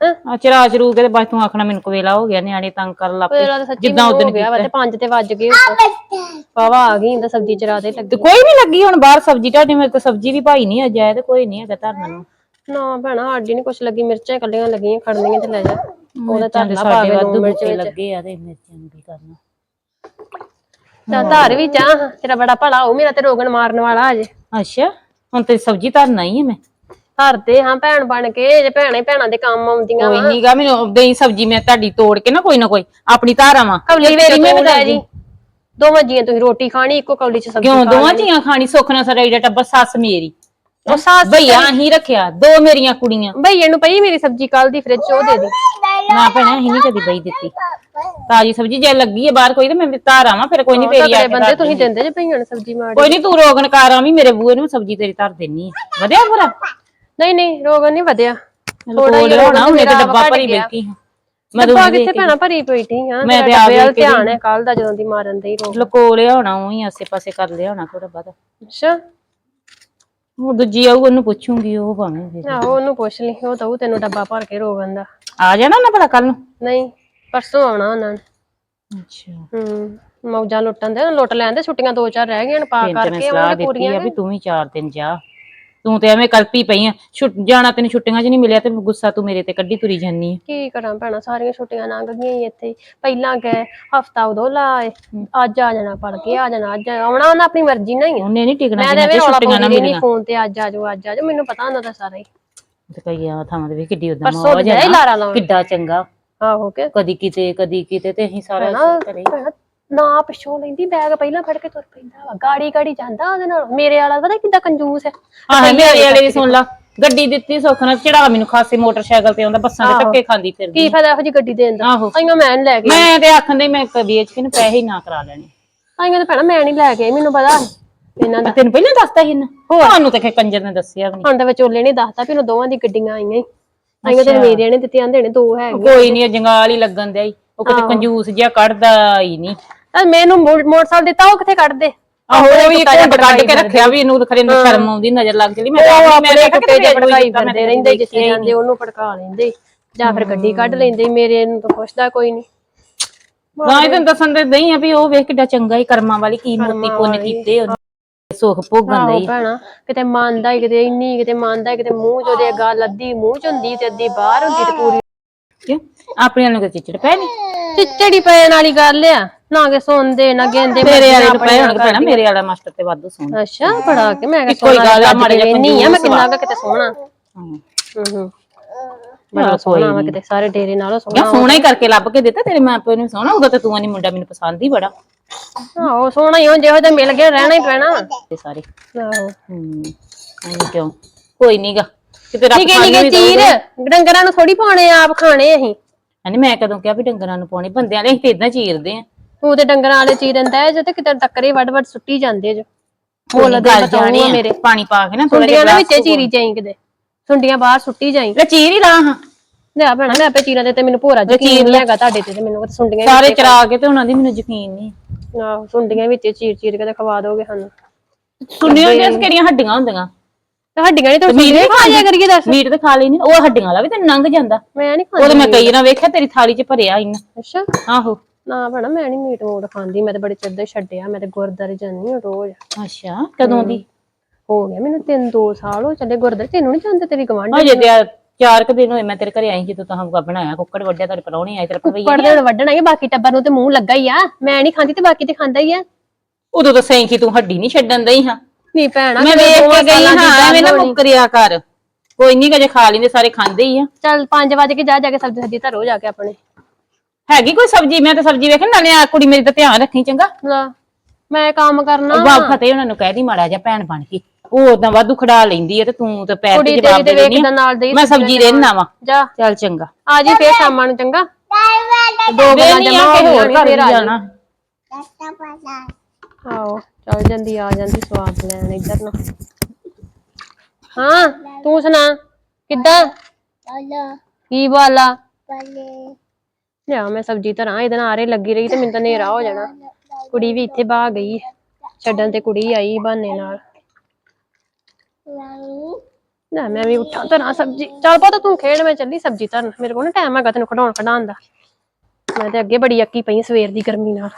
ਹਾਂ ਆ ਚਰਾ ਚਰੂ ਕੇ ਤੇ ਬਸ ਤੂੰ ਆਖਣਾ ਮੈਨੂੰ ਕੋਵੇਲਾ ਹੋ ਗਿਆ ਨਿਆਣੇ ਤੰਗ ਕਰਨ ਲੱਗ ਪਏ। ਤਾਂ ਸੱਚੀ ਜਿੱਦਾਂ ਉਦੋਂ ਗਿਆ ਵਾ ਤੇ 5 ਤੇ ਵੱਜ ਗਏ ਪਾਵਾ ਆ ਗਈ ਤਾਂ ਸਬਜ਼ੀ ਚਰਾ ਦੇ ਤੇ ਲੱਗੀ ਕੋਈ ਨਹੀਂ ਲੱਗੀ ਹੁਣ ਬਾਹਰ ਸਬਜ਼ੀ ਢਾਡੀ ਮੇਰੇ ਕੋਲ ਸਬਜ਼ੀ ਵੀ ਭਾਈ ਨਹੀਂ ਅਜੇ ਆਇਆ ਤੇ ਕੋਈ ਨਹੀਂ ਹੈਗਾ ਧਰਨ। ਨੂੰ ਨਾ ਭੈਣਾ ਸਾਡੀ ਨਹੀਂ ਕੁਛ ਲੱਗੀ ਮਿਰਚਾਂ ਕੱਲੀਆਂ ਲੱਗੀਆਂ ਖੜਨੀਆਂ ਤੇ ਲੈ ਜਾ। ਉਹਦਾ ਦੇ ਧਰਨਾ ਪਾਵੇ ਵਾਧੂ ਮਿਰਚ ਲੱਗੇ ਆ ਤੇ ਮਿਰਚਾਂ ਨੂੰ ਕੀ ਕਰਨਾ। ਤਾਂ ਧਾਰ ਵੀ ਚਾਹ ਤੇਰਾ ਬੜਾ ਭਲਾ ਹੋ ਮੇਰਾ ਤੇ ਰੋਗਣ ਮਾਰਨ ਵਾਲਾ ਅਜੇ। ਅੱਛਾ ਹੁਣ ਤੇ ਸਬਜ਼ੀ ਧਰਨਾ ਹੀ ਹੈ ਮੈਂ। ਧਰਦੇ ਹਾਂ ਭੈਣ ਬਣ ਕੇ ਜੇ ਭੈਣਾਂ ਹੀ ਭੈਣਾਂ ਦੇ ਕੰਮ ਆਉਂਦੀਆਂ ਕੋਈ ਨਹੀਂਗਾ ਮੈਨੂੰ ਦੇਈ ਸਬਜ਼ੀ ਮੈਂ ਤੁਹਾਡੀ ਤੋੜ ਕੇ ਨਾ ਕੋਈ ਨਾ ਕੋਈ ਆਪਣੀ ਧਾਰਾਵਾਂ ਕੌਲੀ ਵੇਰੀ ਮੈਂ ਬਤਾ ਜੀ। ਦੋਵਾਂ ਜੀਆਂ ਤੁਸੀਂ ਰੋਟੀ ਖਾਣੀ ਇੱਕੋ ਕੌਲੀ ਚ ਸਬਜ਼ੀ ਕਿਉਂ ਦੋਵਾਂ ਧੀਆਂ ਖਾਣੀ ਸੁੱਖ ਨਾਲ ਸਾਡਾ ਏਡਾ ਟੱਬਰ ਸੱਸ ਮੇਰੀ। ਉਹ ਸੱਸ ਭਈਆ ਹੀ ਰੱਖਿਆ ਦੋ ਮੇਰੀਆਂ ਕੁੜੀਆਂ। ਭਈਏ ਨੂੰ ਪਈ ਮੇਰੀ ਸਬਜ਼ੀ ਕੱਲ ਦੀ ਫ੍ਰਿਜ ਚ ਉਹ ਦੇ ਦੀ। ਨਾ ਭੈਣਾ ਅਸੀਂ ਨਹੀਂ ਕਦੀ ਬਈ ਦਿੱਤੀ। ਤਾਜੀ ਸਬਜ਼ੀ ਜੇ ਲੱਗੀ ਹੈ ਬਾਹਰ ਕੋਈ ਤੇ ਮੈਂ ਧਾਰ ਆਵਾਂ ਫਿਰ ਕੋਈ ਨਹੀਂ ਤੇਰੀ ਆ ਤਗੜੇ ਕੇ ਬੰਦੇ ਧਰ ਤੁਸੀਂ। ਦਿੰਦੇ। ਜੇ ਭਈਆਂ ਨੂੰ ਸਬਜ਼ੀ ਮਾੜੀ ਕੋਈ ਨਹੀਂ ਤੂੰ ਰੋਗਨ ਕਾਰਾਂ ਵੀ ਮੇਰੇ ਬੂਏ ਨੂੰ ਸਬਜ਼ੀ ਤੇਰੀ ਧਰ ਦੇਣੀ ਹੈ ਵਧਿਆ ਪੂਰਾ? ਨਹੀਂ ਨਹੀਂ ਰੋਗਨ ਨਹੀਂ ਵਧਿਆ। ਥੋੜਾ ਜਿਹਾ ਹੋਣਾ ਉਹਨੇ ਤੇ ਡੱਬਾ ਭਰੀ ਬੈਠੀ ਹਾਂ। ਮੈਂ ਤਾਂ ਕਿੱਥੇ ਭੈਣਾ ਭਰੀ ਬੈਠੀ ਹਾਂ ਮੈਂ ਤੇ ਆਪ ਧਿਆਨ ਹੈ ਕੱਲ ਦਾ ਜਦੋਂ ਦੀ ਮਾਰਨ ਦੇ ਰੋਗ। ਲਕੋ ਲਿਆ ਹੋਣਾ ਉਹੀ ਆਸੇ ਪਾਸੇ ਕਰ ਲਿਆ ਹੋਣਾ ਥੋੜਾ ਬਾਅਦ ਅੱਛਾ। ਉਹ ਦੂਜੀ ਆਊ ਉਹਨੂੰ ਪੁੱਛੂੰਗੀ ਉਹ ਭਾਵੇਂ ਫਿਰ ਆਹੋ ਉਹਨੂੰ ਪੁੱਛ ਲਈ ਉਹ ਤਾਂ ਉਹ ਤੈਨੂੰ ਡੱਬਾ ਭਰ ਕੇ ਰੋਗਨ ਦਾ ਆ ਜਾਣਾ ਨਾ ਭਲਾ ਕੱਲ ਨੂੰ? ਨਹੀਂ ਪਰਸੋਂ ਆਉਣਾ ਉਹਨਾਂ ਨੇ। ਅੱਛਾ। ਹੂੰ ਮੌਜਾਂ ਲੁੱਟਣ ਦੇ ਲੁੱਟ ਲੈਂਦੇ ਛੁੱਟੀਆਂ ਦੋ ਚਾਰ ਰਹਿ ਗਈਆਂ ਨੇ ਪਾ ਕਰਕੇ ਉਹਨਾਂ ਪੂਰੀਆਂ ਵੀ ਤੂੰ ਵੀ ਚਾਰ ਦਿਨ ਜਾ। ਤੂੰ ਤੇ ਐਵੇਂ ਕਲਪੀ ਪਈ ਆ। ਛੁੱਟ ਜਾਣਾ ਤੈਨੂੰ ਛੁੱਟੀਆਂ 'ਚ ਨਹੀਂ ਮਿਲਿਆ ਤੇ ਗੁੱਸਾ ਤੂੰ ਮੇਰੇ ਤੇ ਕੱਢੀ ਤੁਰੀ ਜਾਨੀ ਆ। ਕੀ ਕਰਾਂ ਭੈਣਾ ਸਾਰੀਆਂ ਛੁੱਟੀਆਂ ਲੰਘ ਗਈਆਂ ਹੀ ਇੱਥੇ। ਹੀ। ਪਹਿਲਾਂ ਗਏ ਹਫਤਾ ਉਦੋਂ ਲਾਏ ਅੱਜ ਆ ਜਾਣਾ ਪੜ ਕੇ ਆ ਜਾਣਾ ਅੱਜ ਆਉਣਾ ਉਹਨਾਂ ਆਪਣੀ ਮਰਜ਼ੀ ਨਾਲ ਹੀ ਆ। ਉਹਨੇ ਨਹੀਂ ਟਿਕਣਾ ਮੈਂ ਜਿੰਨਾ ਤੇ ਰੌਲਾ ਛੁੱਟੀਆਂ ਨਾ ਪਾਉਂਦੀ ਨਹੀਂ ਮਿਲੀਆਂ ਫੋਨ ਤੇ ਅੱਜ ਆ ਜਾਓ ਅੱਜ ਆ ਜਾਓ ਮੈਨੂੰ ਪਤਾ ਹੁੰਦਾ ਤਾਂ ਸਾਰਾ ਹੀ। ਤੇ ਕਈ ਆ ਥਾਵਾਂ ਤੇ ਵੀ ਕਿੱਡੀ ਉਦਾਂ ਪਰਸੋਂ ਲਾਰਾ ਲਾਉਣ ਕਿੱਡਾ ਚੰਗਾ। ਆਹੋ ਕੇ ਕਦੀ ਕਿਤੇ ਕਦੀ ਕਿਤੇ ਤੇ ਅਸੀਂ ਸਾਰਾ ਭੈਣਾ, ਨਾ ਪਿੱਛੋਂ ਲੈਂਦੀ ਬੈਗ ਪਹਿਲਾਂ ਫੜ ਕੇ ਤੁਰ ਪੈਂਦਾ ਵਾ। ਗਾੜੀ ਗਾੜੀ ਜਾਂਦਾ ਉਹਦੇ ਨਾਲ। ਮੇਰੇ ਵਾਲਾ ਪਤਾ ਕਿੱਦਾਂ ਕੰਜੂਸ ਹੈ। ਆਹ ਮੇਰੇ ਵਾਲੇ ਦੀ ਸੁਣ ਲਾ। ਗੱਡੀ ਦਿੱਤੀ ਸੁੱਖ ਨਾਲ ਚੜਾ ਮੈਨੂੰ ਖਾਸੇ ਮੋਟਰਸਾਈਕਲ ਤੇ ਆਉਂਦਾ ਬੱਸਾਂ ਦੇ ਧੱਕੇ ਖਾਂਦੀ ਫਿਰਦੀ। ਕੀ ਫਾਇਦਾ ਇਹੋ ਜੀ ਗੱਡੀ ਦੇਣ ਦਾ? ਆਹੋ। ਆਈਆਂ ਮੈਂ ਨੀ ਲੈ ਕੇ ਮੈਂ ਤੇ ਆਖਣ ਦੇ ਮੈਂ ਕ- ਵੇਚ ਕੇ ਨੂੰ ਪੈਸੇ ਹੀ ਨਾ ਕਰਾ ਲੈਣੇ। ਆਈਆਂ ਤਾਂ ਭੈਣਾ ਮੈਂ ਨਹੀਂ ਲੈ ਕੇ ਆਈ, ਮੈਨੂੰ ਪਤਾ ਸੀ ਇਹਨਾਂ ਦਾ। ਤੈਨੂੰ ਪਹਿਲਾਂ ਦੱਸਤਾ ਸੀ ਇਹਨਾਂ ਤੁਹਾਨੂੰ ਤੇ ਕਿ ਕੰਜਰ ਨੇ ਦੱਸਿਆ ਵੀ ਨਹੀਂ ਹੁਣ ਤਾਂ ਵਿਚੋਲੇ ਨੇ ਦੱਸਤਾ ਵੀ ਉਹਨੂੰ ਦੋਵਾਂ ਦੀ ਗੱਡੀਆਂ ਆਈਆਂ ਹੀ। ਆਈਆਂ ਤੇ ਮੇਰੇ ਨੇ ਦਿੱਤੀਆਂ ਨੇ ਦੋ ਹੈਗੇ ਕੋਈ ਨਹੀਂ ਜੰਗਾਲ ਹੀ ਲੱਗਣ ਦਿਆ ਈ। ਉਹ ਕਿਤੇ ਕੰਜੂਸ ਜਿਹਾ ਕੱਢਦਾ ਹੀ ਨਹੀਂ ਤਾਂ ਮੈਨੂੰ ਮੋ- ਮੋਟਰਸਾਈਕਲ ਦਿੱਤਾ ਉਹ ਕਿੱਥੇ ਕੱਢਦੇ? ਆਹੋ ਉਹ ਵੀ ਘੁੰਡ ਕੱਢ ਕੇ ਰੱਖਿਆ ਵੀ ਇਹਨੂੰ ਖਰੇ ਨੂੰ ਸ਼ਰਮ ਆਉਂਦੀ ਨਜ਼ਰ ਲੱਗ ਚਲੀ ਮੈਂ ਉਹ ਤਾਂ ਮੈਂ ਆਪਣੇ ਕਿਹਾ ਟੁੱਟੇ ਕਿਤੇ ਜਿਹੇ ਕੋਈ ਭੜਕਾਈ ਦਿੱਤਾ, ਮੈਂ ਫਿਰਦੇ ਰਹਿੰਦੇ ਜਿੱਥੇ ਜਾਂਦੇ ਉਹਨੂੰ ਭੜਕਾ ਲੈਂਦੇ ਜਾਂ ਫਿਰ ਗੱਡੀ ਕੱਢ ਲੈਂਦੇ ਮੇਰੇ ਨੂੰ ਤਾਂ ਪੁੱਛਦਾ ਕੋਈ ਨਹੀਂ ਨਾ ਇਹ ਤੈਨੂੰ ਦੱਸਣ ਦੇ ਨਹੀਂ ਆ ਵੀ ਉਹ ਵੇਖ ਕਿੱਡਾ ਚੰਗਾ ਹੀ ਕਰਮਾਂ ਵਾਲੀ ਕੀ ਮੋਤੀ ਪੁੰਨ ਕੀਤੇ ਉਹਨੇ। ਸੁਖ ਭੋਗਣ ਆਹੋ ਦੇ ਭੈਣਾ ਕਿਤੇ ਮੰਨਦਾ ਹੀ ਕਿਤੇ ਇੰਨੀ ਕਿਤੇ ਮੰਨਦਾ ਹੀ, ਕਿਤੇ ਮੂੰਹ ਚ ਉਹਦੇ ਗੱਲ ਅੱਧੀ ਮੂੰਹ ਚ ਹੁੰਦੀ ਤੇ ਅੱਧੀ ਬਾਹਰ ਹੁੰਦੀ ਤੇ ਪੂਰੀ ਕਿਉਂ? ਆਪਣਿਆਂ ਨੂੰ ਕਿਤੇ ਚਿੱਚੜ ਪੈ ਨਹੀਂ ਚਿੱਚੜੀ ਪੈਣ ਵਾਲੀ ਗੱਲ ਆ ਨਾ ਕਿ ਸੁਣਦੇ ਨਾ ਗੇਂਦੇ ਮੇਰੇ ਵਾਲੇ ਨੂੰ ਪੈ ਹੁਣ ਪੈਣਾ ਮੇਰੇ ਵਾਲਾ ਮਾਸਟਰ ਤੇ ਵਾਧੂ ਸੋਹਣਾ ਅੱਛਾ ਪੜਾ ਕੇ ਮੈਂ ਕਿਹਾ ਕੋਈ ਗੱਲ ਆ, ਮਾੜਾ ਜਿਹਾ ਨਹੀਂ ਆ ਮੈਂ ਕਿੰਨਾ ਕੁ ਕਿਤੇ ਸੋਹਣਾ ਹਾਂ। ਹੂੰ ਬੜਾ ਸੋਹਣਾ ਵਾ ਕਿਤੇ ਸਾਰੇ ਡੇਰੇ ਨਾਲੋਂ ਸੋਹਣਾ ਸੋਹਣਾ ਹੀ ਕਰਕੇ ਲੱਭ ਕੇ ਦਿੱਤਾ ਤੇਰੇ ਮਾਂ ਪਿਓ ਨੂੰ ਸੋਹਣਾ ਉਦੋਂ ਤੇ ਤੂੰ ਨਹੀਂ ਮੁੰਡਾ ਮੈਨੂੰ ਪਸੰਦ ਹੀ ਬੜਾ। ਆਹੋ ਸੋਹਣਾ ਹੀ ਹੋ ਜਿਹੋ ਜਿਹਾ ਮਿਲ ਗਿਆ ਰਹਿਣਾ ਹੀ ਪੈਣਾ ਤੇ ਸਾਰੇ। ਆਹੋ। ਹੂੰ ਕਿਉਂ? ਕੋਈ ਨਹੀਂਗਾ ਕਿਤੇ ਰੱਬ ਨਿੱਕੇ ਚੀਰ ਡੰਗਰਾਂ ਨੂੰ ਥੋੜੀ ਪਾਉਣੇ ਆਪ ਖਾਣੇ ਅਸੀਂ। ਨਹੀਂ ਮੈਂ ਕਦੋਂ ਕਿਹਾ ਵੀ ਡੰਗਰਾਂ ਨੂੰ ਪਾਉਣੇ ਬੰਦਿਆਂ ਅਸੀਂ ਤੇ ਇਦਾਂ ਚੀਰਦੇ ਆ ਤੂੰ ਤੇ ਡੰਗਰਾਂ ਵਾਲੇ ਚੀਰਨ ਦਾ ਜੇ ਤੇ ਕਿਤੇ ਟੱਕਰੇ ਵੱਡ ਵੱਡ ਸੁੱਟੀ ਜਾਂਦੇ ਜੋ। ਮੁੱਲ ਦੇ ਗੱਲ ਜਾਣੀ ਆ ਮੇਰੇ। ਪਾਣੀ ਪਾ ਕੇ ਨਾ ਥੋੜਾ ਸੁੰਡੀਆਂ ਦੇ ਵਿੱਚੇ ਚੀਰੀ ਜਾਈ ਕਿਤੇ। ਸੁੰਡੀਆਂ ਬਾਹਰ ਸੁੱਟੀ ਜਾਈ। ਲੈ ਚੀਰ ਹੀ। ਲਾ ਹਾਂ ਲਿਆ ਭੈਣਾ ਮੈਂ ਆਪੇ ਚੀਰਾਂ ਦੇ ਤੇ ਮੈਨੂੰ ਭੋਰਾ ਯਕੀਨ ਨਹੀਂ ਹੈਗਾ ਤੁਹਾਡੇ ਤੇ ਤੇ ਮੈਨੂੰ ਤਾਂ ਸੁੰਡੀਆਂ ਸਾਰੇ ਚਰਾ ਕੇ ਤੇ ਉਹਨਾਂ ਦੀ ਮੈਨੂੰ ਯਕੀਨ ਨਹੀਂ। ਆਹੋ ਸੁੰਡੀਆਂ ਵਿੱਚ ਚੀਰ ਚੀਰ ਕੇ ਤੇ ਖਵਾ ਦੋਗੇ ਸਾਨੂੰ। ਸੁਣਿਓ ਜਿਸ ਕਿਹੜੀਆਂ ਹੱਡੀਆਂ ਹੁੰਦੀਆਂ? ਤੇ ਹੱਡੀਆਂ ਨਹੀਂ ਤੂੰ ਮੀਟ ਖਾ ਜਾ ਕਰੀਏ ਦੱਸ। ਮੀਟ ਤੇ ਖਾ ਲਈ ਨਹੀਂ ਉਹ ਹੱਡੀਆਂ ਵਾਲਾ ਵੀ ਤੇ ਲੰਘ ਜਾਂਦਾ। ਮੈਂ ਨਹੀਂ ਉਹ ਤੇ ਖਾਂਦੀ। ਮੈਂ ਕਈ ਨਾ ਵੇਖਿਆ ਤੇਰੀ ਥਾਲੀ 'ਚ ਭਰਿਆ ਇੰਨਾ। ਅੱਛਾ। ਆਹੋ। ਨਾ ਭੈਣਾ ਮੈਂ ਨਹੀਂ ਮੀਟ ਮੂਟ ਖਾਂਦੀ। ਮੈਂ ਤੇ ਬੜੇ ਚਿਰ ਦਾ ਹੀ ਛੱਡਿਆ। ਮੈਂ ਤੇ ਗੁਰਦਾਰੇ ਜਾਂਦੀ ਹਾਂ ਰੋਜ਼। ਅੱਛਾ ਕਦੋਂ ਦੀ? ਹੋ। ਗਿਆ ਮੈਨੂੰ ਤਿੰਨ ਦੋ ਸਾਲ ਹੋ ਚੱਲੇ। ਗੁਰਦਾਰੇ ਤੈਨੂੰ ਨਹੀਂ ਜਾਂਦੇ ਤੇਰੀ ਗਵਾਂਢੀ ਅਜੇ ਤੇ ਆ ਚਾਰ ਕੁ ਦਿਨ ਹੋਏ। ਮੈਂ ਤੇਰੇ ਘਰੇ ਆਈ ਜਦੋਂ ਤਾਂ ਬਣਾਇਆ। ਕੁੱਕੜ ਵੱਡਿਆ ਤੇਰੇ ਪਰੌਣੇ ਆਏ ਤੇਰੇ ਭਵਈਆ ਪੜਦੇ ਵੱਢਣਾ ਹੀ ਬਾਕੀ ਟੱਬਰ ਨੂੰ ਤੇ ਮੂੰਹ ਲੱਗਾ ਹੀ ਆ। ਮੈਂ ਨਹੀਂ ਖਾਂਦੀ ਤੇ ਬਾਕੀ ਤੇ ਖਾਂਦਾ ਹੀ ਆ। ਉਦੋਂ ਤਾਂ ਸੈਂ ਕਿ ਤੂੰ ਹੱਡੀ ਨਹੀਂ ਛੱਡਣ ਦਈ ਹਾਂ। ਨਹੀਂ ਭੈਣਾ ਮੈਂ ਵੇਖ ਕੇ ਗਈ ਸਾਲਾਂ ਦੀ ਹਾਂ ਐਵੇਂ ਨਾ ਹੋਣੀ। ਮੁੱਕਰਿਆ ਕਰ। ਕੋਈ ਨਹੀਂ ਕਜੇ ਖਾ ਲੈਂਦੇ ਸਾਰੇ ਖਾਂਦੇ ਹੀ ਆ। ਚੱਲ 5 ਵਜੇ ਕੇ ਜਾ ਜਾ ਕੇ ਸਬਜ਼ੀ ਸਬਜ਼ੀ ਧਰੋ ਜਾ ਕੇ ਆਪਣੇ। ਹੈਗੀ ਕੋਈ ਸਬਜੀ? ਮੈਂ ਤਾਂ ਸਬਜੀ ਵੇਖਣ ਨਾਲੇ ਆ ਕੁੜੀ ਮੇਰੀ ਦਾ ਧਿਆਨ ਰੱਖੀ ਚੰਗਾ। ਲੈ, ਮੈਂ ਕੰਮ ਕਰਨਾ ਬਾਪ ਫਤਿਹ ਉਹਨਾਂ ਨੂੰ ਕਹਿ ਦੀ ਮਾੜਾ ਜਿਹਾ ਭੈਣ ਬਣ ਕੇ। ਉਹ ਉਦਾਂ ਵਾਧੂ ਖੜਾ ਲੈਂਦੀ ਆ ਤੇ ਤੂੰ ਤੇ ਪੈਰ ਕੁੜੀ ਤੇ ਤੇਰੀ ਜਵਾਬ ਤੇ ਦੇ ਵੇਖਦਾ ਨਾਲ ਦੇ ਮੈਂ ਸਬਜੀ ਰਹਿਣਾ ਵਾ ਜਾ। ਚੱਲ ਚੰਗਾ। ਆ ਜੀ ਫੇਰ ਸ਼ਾਮਾਂ ਨੂੰ ਚੰਗਾ। ਦੋ ਗੱਲਾਂ ਵੇਹਨੀ ਜਮਾ ਹੋ ਕੇ ਹੋਰ ਘਰ ਫੇਰ ਆ ਜਾਣਾ। ਜਾਣਾ ਆਓ ਚੱਲ ਜਾਂਦੀ ਆ ਜਾਂਦੀ ਸਵਾਦ ਲੈਣ ਇੱਧਰ ਨੂੰ। ਹਾਂ ਤੂੰ ਸੁਣਾ ਕਿੱਦਾਂ? ਕੀ ਬਾਲਾ ਲਿਆ ਮੈਂ ਸਬਜ਼ੀ ਧਰਾਂ ਇਹਦੇ ਨਾਲ ਆਰੇ ਲੱਗੀ ਰਹੀ ਤੇ ਮੈਨੂੰ ਤਾਂ ਹਨੇਰਾ ਹੋ ਜਾਣਾ। ਕੁੜੀ ਵੀ ਇੱਥੇ ਬਾਹ ਗਈ ਛੱਡਣ ਤੇ ਕੁੜੀ ਆਈ ਬਹਾਨੇ ਨਾਲ। ਨਾ ਮੈਂ ਵੀ ਉੱਠਾਂ ਧਰਾਂ ਸਬਜ਼ੀ। ਚੱਲ ਪਤਾ ਤੂੰ ਖੇਡ ਮੈਂ ਚੱਲੀ ਸਬਜ਼ੀ ਧਰਨ। ਮੇਰੇ ਕੋਲ ਨਾ ਟਾਈਮ ਹੈਗਾ ਤੈਨੂੰ ਖਡਾਉਣ ਖਡਾਉਣ ਦਾ। ਮੈਂ ਤੇ ਅੱਗੇ ਬੜੀ ਅੱਕੀ ਪਈ ਸਵੇਰ ਦੀ ਗਰਮੀ ਨਾਲ।